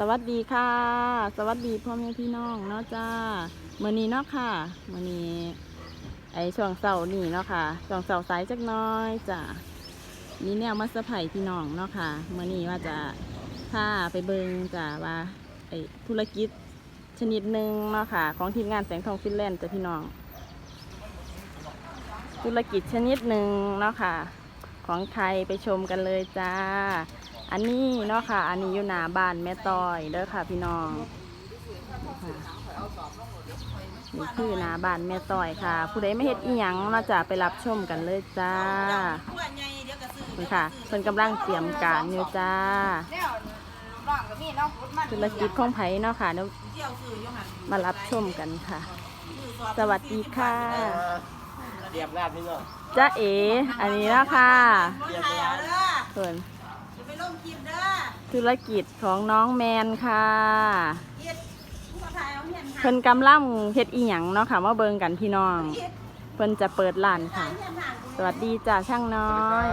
สวัสดีค่ะ สวัสดีพ่อแม่พี่น้องเนาะจ้ามื่อนี้เนาะค่ะมื่อนี้ไอช่วงเสาร์นี่เนาะค่ะช่วงเสาร์สายจักน้อยจ้ะมีแนวมาเซอร์ไพรส์พี่น้องเนาะค่ะมื่อนี้ว่าจะพาไปเบิงจ้ะว่าไอธุรกิจชนิดหนึ่งเนาะค่ะ ของทีมงานแสงทองฟินแลนด์จ้ะพี่น้อง ธุรกิจชนิดหนึ่งเนาะค่ะ ของไทยไปชมกันเลยจ้า อันนี้เนาะค่ะ อันนี้อยู่หน้าบ้านแม่ต้อยเด้อค่ะ พี่น้องนี่ค่ะนี่คือหน้าบ้านแม่ต้อยค่ะ ผู้ใดไม่เฮ็ดอีหยังเราจะไปรับชมกันเลยจ้านี่ค่ะเพิ่นกำลังเตรียมการอยู่จ้า ธุรกิจของไผเนาะค่ะเดี๋ยวมารับชมกันค่ะ สวัสดีค่ะเรียบราบพี่น้องจ้าเออันนี้เนาะค่ะเรียบราบเพิ่น จะไปลงคลิปเด้อธุรกิจของน้องแมนค่ะเฮ็ดผู้มาถ่ายเอาเฮียนค่ะเพิ่นกำลังเฮ็ดอีหยังเนาะค่ะมาเบิ่งกันพี่น้องเพิ่นจะเปิดร้านค่ะเฮียนห่างกูสวัสดีจ้าช่างน้อย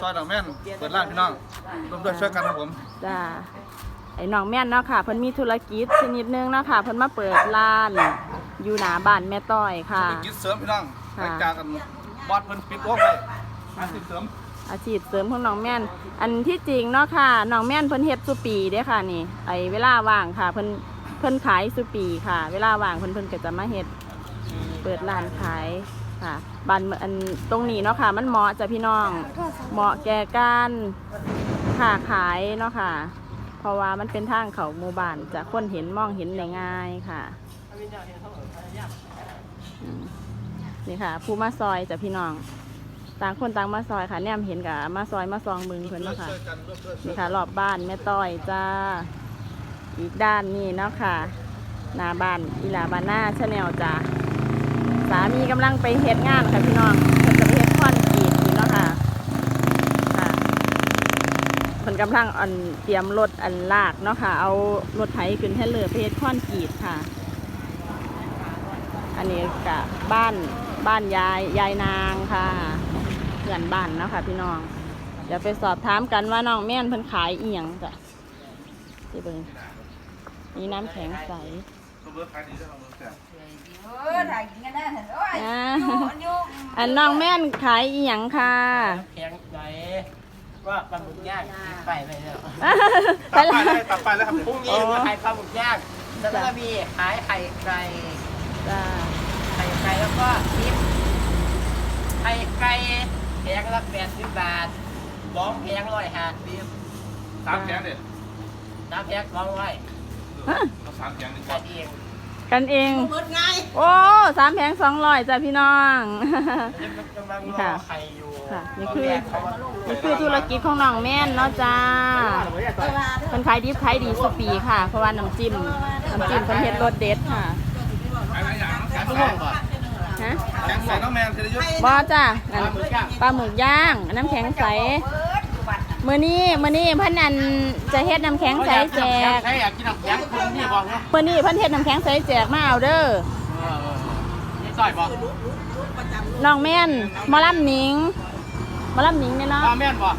ซอยดอกแม่น เปิดร้านพี่น้องร่วมด้วยช่วยกันครับผม จ้าไอ้น้องแม่นเนาะค่ะเพิ่นมีธุรกิจชนิดหนึงเนาะค่ะเพิ่นมาเปิดร้าน อยู่หน้าบ้านแม่ต้อยค่ะ ธุรกิจเสริมพี่น้องค่ะรายการกันบอสเพิ่นปิดโลกเลยอาชีพเสริม อาชีพเสริมของน้องแม่น อันที่จริงเนาะค่ะน้องแม่นเพิ่นเฮ็ดสุปีเด้ค่ะนี่ ไอเวลาว่างค่ะเพิ่นเพิ่นขายสุปีค่ะ เวลาว่างเพิ่นเพิ่นก็จะมาเฮ็ดเปิดร้านขายค่ะบ้านอันตรงนี้เนาะค่ะ มันเหมาะจ้ะพี่น้องเหมาะแก่การค้าขายเนาะค่ะ เพราะว่ามันเป็นทางเขาหมู่บ้านจะคนเห็นมองเห็นได้ง่ายค่ะนี่ค่ะ ผู้มาซอยจ้ะพี่น้อง ต่างคนต่างมาซอยค่ะแนมเห็นกับมาซอยมาซองมึงเพิ่อนเนาะค่ะนี่ค่ะรอบบ้านแม่ต้อยจ้า อีกด้านนี่เนาะค่ะหน้าบ้านอีลาบาน่าชาแนลจ้าสามีกำลังไปเฮ็ดงานค่ะพี่น้องเพิ่นจะไปเฮ็ดคอนกรีตนี่เนาะค่ะค่ะเพิ่นกำลังอันเตรียมรถอันลากเนาะค่ะ เอารถไถขึ้นให้เลยไปเฮ็ดคอนกรีตค่ะ อันนี้กะบ้านบ้านยายยายนางค่ะ พื่อนบ้านเนาะค่ะพี่น้อง เดี๋ยวไปสอบถามกันว่าน้องแม่นเพิ่นขายอีหยังจ้ะที่เบิ่งนี่น้ำแข็งใสตัวเบอร์ขายดีด้วยเราเบอร์แซ่บเออถ่ายกินกันได้เห็นโอ้ยอ่าอยู่อันน้องแม่นขายอีหยังค่ะ แข็งใจว่าปลาหมึกย่างไปไปแล้วไปตัดละไปเลยตัดไปเลยครับพรุ่งนี้มาขายปลาหมึกย่างแล้วก็มีขายไข่ไก่จ้าไข่ไก่แล้วก็ทิปไข่ไก่ แพงละแปดสิบบาทสองแพงร้อยห้าสิบสามแผงเด็ดสามแพงสองร้อยเราสามแผงดีกกัว่านเองกันเองเบิดไงโอ้สามแผงสองร้อยจ้ะพี่น้องกำลังรอไข่อยู่ค่ะนี่คือนี่คือธุรกิจของน้องแม่นเนาะจ้าเวลาเพิ่นขายดิบขายดีสุปีค่ะ เพราะว่าน้ำจิ้มน้ำจิ้มเพิ่นเฮ็ดรสเด็ดค่ะขายหลายอย่างขายน้ำทุแข็กงคนก่อนฮะแข็ง ใส่น้องแมนธีรยุทธ์บ่จ้ะอันปลาหมึกย่าง น้ำแข็งใสเบิดอยู่บัดมื้อนี้มื้อนี้เพิ่นอันจะเฮ็ดน้ำแข็งใสแจกใครอยากกินน้ำแข็งคุณนี่บอกนะมื้อนี้เพิ่นเฮ็ดน้ำแข็งใสแจกมาเอาเด้อนี่ต่อยบอกน้องแม่นหมอลำหนิงหมอลำหนิงเนี่ยเนาะป้าแม่นบอก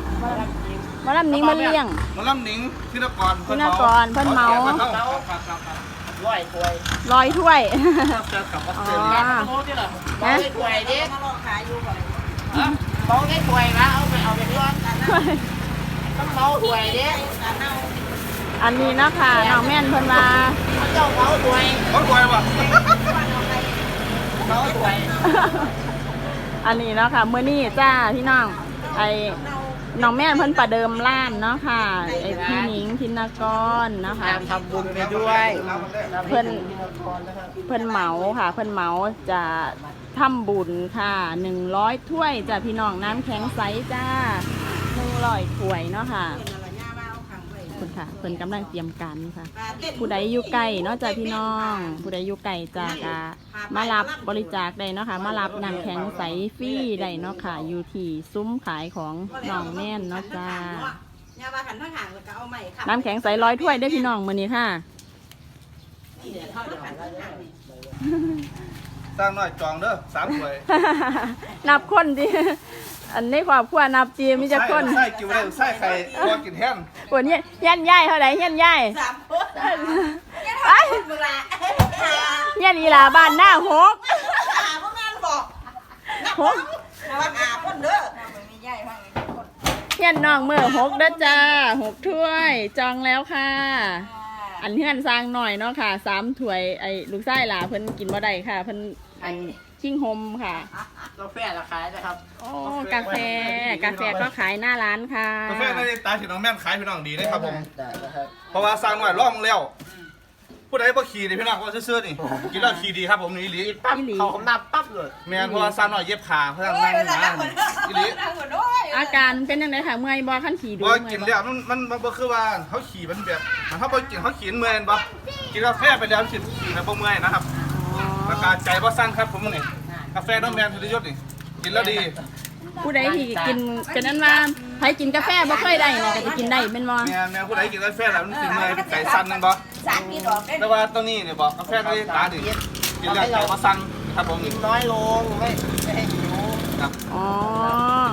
หมอลำหนิงมาเลี้ยง หมอลำหนิงธินกรธินกรเพิ่นเมาพิ่นครับครับครับค รับร้อยถ้วยลอยถ้วยเจอกับออสอ๋เตอรเลียโอ้ที่เหรอเมาได้ถ้วยดิมาลองขายอยู่ก่อนเมาได้ถ้วยนะเอาไปเอาไปด้วยต้องเมาถ้วยดิการเน่าอันนี้เนาะค่ะน้องแม่นเพิ่นมาเจ้าเมาถ้วยเขารวยว่ะเมาถ้วยอันนี้เนาะค่ะมื้อนี้จ้าพี่น้องไอ้ น้องแม่นเพิ่นประเดิมร้านเนาะค่ะไอ้พี่หนิงธินกรเนาะค่ะทำบุญไปด้วยเพิ่นเพิ่นเหมาค่ะ เพิ่นเหมาจะทำบุญค่ะหนึ่งร้อยถ้วยจ้ะพี่น้องน้ำแข็งใสจ้าหนึ่งร้อยถ้วยเนาะค่ะ คุณค่ะเพิ่นกำลังเตรียมการค่ะปลาเต้นผู้ใดอยู่ไกลเนาะจ้ะพี่น้อง ผู้ใดอยู่ไกลจากะมารับบริจาคได้เนาะค่ะ มารับน้ำแข็งใสฟรีได้เนาะค่ะ อยู่ที่ซุ้มขายของน้องแม่นเนาะจ้าย่าว่าขันทั้งห่างแล้วก็เอาใหม่ขัน้ำแข็งใสร้อยถ้วยได้อพี่น้องมื้อนี้ค่ะนี่เดี๋ยวเขาขันทั้งห่างนี่สร้างน้อยจองเด้อสามถ้วย นับคนดิ อันในครอบครัวนับจีมีจักคนไส้กินได้ไส้ไข่ตัวกินแห้งปวดเนี่ยยันย่ายเท่าไหร่ยันย่ายสามคนไอ้เวลายันอีหลาบ้านหน้าหกหาพวกงานบอกหกว่าหาคนเด้อมันมีใหญ่มากเลยคนยันน้องเมื่อหกเด้อจ้าหกถ้วยจองแล้วค่ะ อันเฮือนสร้างหน่อยเนาะค่ะสามถ้วยไอ้ลูกไส้หลาเพิ่นกินบ่ได้ค่ะเพิ่นอัน ชิงโฮมค่ะ กาแฟราคานะครับโอ้กาแฟ กาแฟก็ขายหน้าร้านค่ะกาแฟในตาที่น้องแม่นขายพี่น้องดีเลยครับผม ได้นะครับ เพราะว่าสร้างหน่อยร่องแล้วผู้ใดบ่ขี่นี่พี่น้องว่าซื่อๆนี่กินแล้วขี่ดีครับผมนี่อีหลีปั๊บอีหลีเขาคำนับปั๊บเลยแม่นเพราะว่าสร้างหน่อยเย็บขาเพราะฉะนั้นโอ้ยนั่งเวลานานั่งนเหมือนอีหลีนั่งเหมือนโอ้ยอาการเป็นยังไงค่ะเมื่อยบ่ขั้นขี่ดูบ่เมื่อกิยนบ่แล้วมันมันมันบ่คือว่าเขาขี่มันแบบมันเขาบ่กินเขาขี่เมื่อยบ่กินกาแฟไปแล้วขี่ขี่แล้วบ่เมื่อยนะครับอ๋อ แล้วก็ใจบ่สั่นครับผมนี่กาแฟน้องแมนธีรยศนี่กินแล้วดี ผู้ใดที่กินเป็นนั้นว่าใครกินกาแฟบ่ค่อยได้นะก็จะกินได้เป็นบ่แม่แม่ผู้ใดกินกาแฟแล้วมันสิเมื่อยเป็นใจสั่นนั่นบ่สามกี่ดอกได้แต่ว่าตัวนี้เนี่ยบอกกาแฟตัวนี้ตาดิกินแล้วใจบ่สั่นครับผมกินน้อยลงไม่ไม่ให้หิว ครับอ๋อ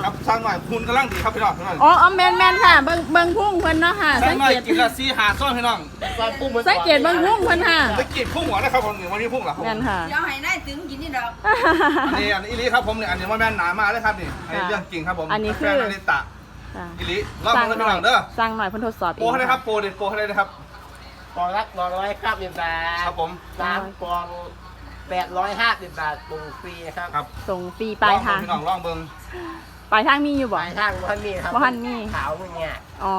ครับสั่งหน่อยคุณกำลังดีครับพี่น้องพี่น้องอ๋ออ๋อแมนแมนค่ะ เบิ่งเบิ่งพุ่งเพิ่นเนาะค่ะสั่สังงหน่อยเกตกินละ4 5ซ้อนพี่น้องตอนปุ้งมันสังเกตเบิ่งพุ่งเพิ่นค่ะตะกี้พุ่งหัวนะครับผมนี่วันนี้พุ่งเหรอครับแมนค่ะ เดี๋ยวให้นายถึงกินนี่ดอกอันนี้อันนี้อีลีครับผมเนี่ยอันนี้ว่าแม่นหนามาเลยครับนี่อันนี้เรื่องจริงครับผมอันนี้คือกาแฟนาริตะค่ะอีลีลองมาเลยพี่น้องเด้อสั่งหน่อยเพิ่นทดสอบเอโปรงให้เลยครับค่ะโปรเด็ดโปรให้เลยนะครับ กองละกองร้อยครับยินบาทครับผม สามกอง แปดร้อยห้าสิบบาทปรุงฟรีครับครับส่งฟรีปลายทาง ลองเบิ่งพี่น้องลองเบิ่งปลายทางมีอยู่ปบ่ ลายทางบ่ทันมีครับบ่ทันมี ขาวมึงเนี่ยอ๋อ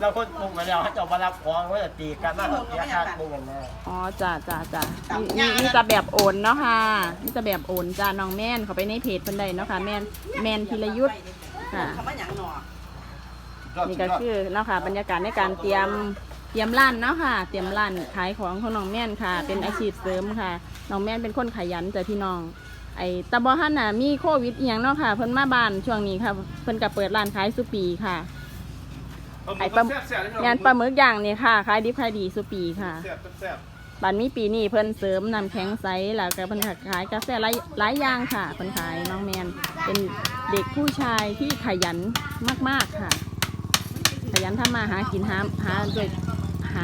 เราคนปรุงมาแล้วเขาจะมารับของว่าจะตีกันมาเขาเสียค่าปรุงกันแน่อ๋อจ้าจ้าจ้านี่นี่จะแบบโอนเนาะค่ะนี่จะแบบโอนจ้าน้องแม่นเขาไปในเพจเพิ่นได้เนาะค่ะ แม่นแม่นธีรยุทธค่ะ คำว่าอย่างหนอยอดนี่สุดก็ยอดคือเนาะค่ะบรรยากาศในการเตรียม เตรียมร้านเนาะค่ะ เตรียมร้านขายของของน้องแม่นค่ะ เป็นอาชีพเสริมค่ะ น้องแม่นเป็นคนขยันจ้ะพี่น้อง ไอ้ตะบอฮันน่ะมีโควิดอีหยังเนาะค่ะ เพิ่นมาบ้านช่วงนี้ค่ะ เพิ่นก็เปิดร้านขายสุปีค่ะ ไอ้ปลาแซ่บๆเลยพี่น้องงานปลาหมึกย่างนี่ค่ะ ขายดิบขายดีสุปีค่ะ แซ่บแซ่บบันมีปีนี้เพิ่นเสริมน้ำแข็งใสแล้วก็เพิ่นก็ขายกาแฟหลายหลายอย่างค่ะเพิ่นขายน้องแมนเป็นเด็กผู้ชายที่ขยันมากๆค่ะ ขยันทำมาหากินหาหาโดยห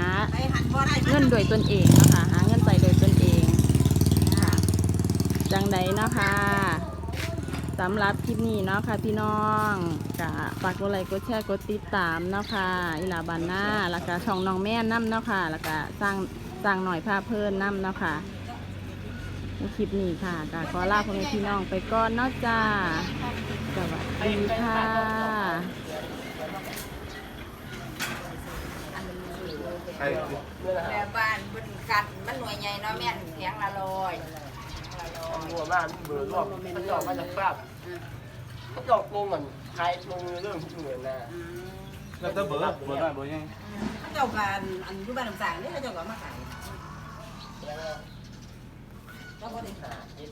าไปหันบ่ได้เงินโดยตนเองเนาะคะหาเงินใส่โดยตนเองค่ะจังใดเนาะคะสำหรับคลิปนี้เนาะค่ะพี่น้องกะฝากกดไลค์กดแชร์กดติดตามเนาะค่ะอีหลาบานหน้าแล้วก็ช่องน้องแม่น้ำเนาะค่ะแล้วก็สร้างสร้างหน่อยภาพเพิ่นน้ำเนาะค่ะในคลิปนี้ค่ะกะขอลาพ่อแม่พี่น้องไปก่อนเนาะจ้าสวัสดีค่ะ ไอ้แต่บ้านบนกันมันหน่วยใหญ่เนาะแม่นแพงละร้อยละร้อยมัวมากเบื่อรอบมันจอกมาจากครับมันจอกปรุงเหมือนใครปรุงเรื่องทุกเหมือนนะแล้วแต่เบอร์เบอร์ได้เบอร์ยังเขาเจ้าการอันอยู่บ้านต่างๆนี่เขาเจ้าก็มาขายเจ้าก็ได้หาเย็ด